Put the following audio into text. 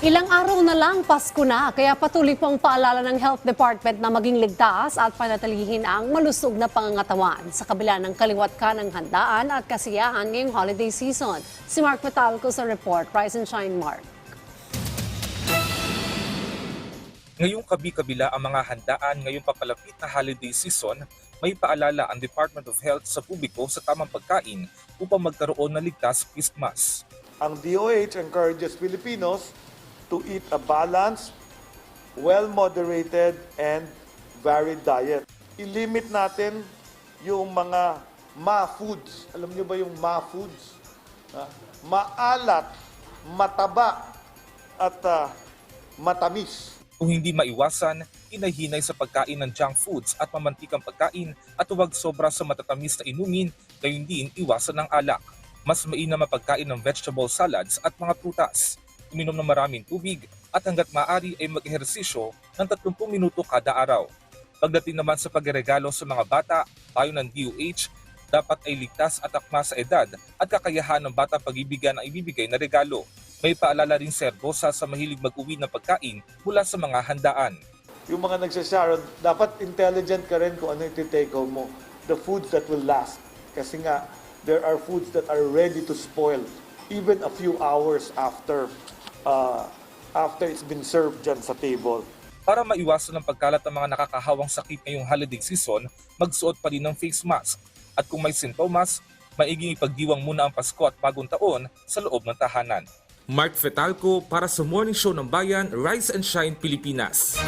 Ilang araw na lang Pasko na, kaya patuloy po ang paalala ng Health Department na maging ligtas at panatilihin ang malusog na pangangatawan sa kabila ng kaliwat ka ng handaan at kasiyahan ngayong holiday season. Si Mark Metalco sa report. Rise and shine, Mark. Ngayong kabi-kabila ang mga handaan ngayong papalapit na holiday season, may paalala ang Department of Health sa publiko sa tamang pagkain upang magkaroon ng ligtas Christmas. Ang DOH encourages Filipinos to eat a balanced, well-moderated, and varied diet. I-limit natin yung mga ma-foods. Alam niyo ba yung ma-foods? Ah, maalat, mataba, at ah, matamis. Kung hindi maiwasan, hinahinay sa pagkain ng junk foods at mamantikang pagkain at huwag sobra sa matatamis na inumin, gayon din iwasan ng alak. Mas mainam ang pagkain ng vegetable salads at mga prutas. Uminom ng maraming tubig at hanggat maaari ay mag-ehersisyo ng 30 minuto kada araw. Pagdating naman sa pagregalo sa mga bata, tayo ng DOH, dapat ay ligtas at akma sa edad at kakayahan ng bata pag-ibigan ang ibibigay na regalo. May paalala rin Sir Bosa sa mahilig mag-uwi ng pagkain mula sa mga handaan. Yung mga nagsasharon, dapat intelligent ka rin kung ano yung take home mo. The foods that will last. Kasi nga, there are foods that are ready to spoil even a few hours after uh, after it's been served dyan sa table. Para maiwasan ang pagkalat ng mga nakakahawang sakit ngayong holiday season, magsuot pa rin ng face mask. At kung may sintomas, maiging ipagdiwang muna ang Pasko at Bagong Taon sa loob ng tahanan. Mark Fetalco para sa Morning Show ng Bayan, Rise and Shine Pilipinas.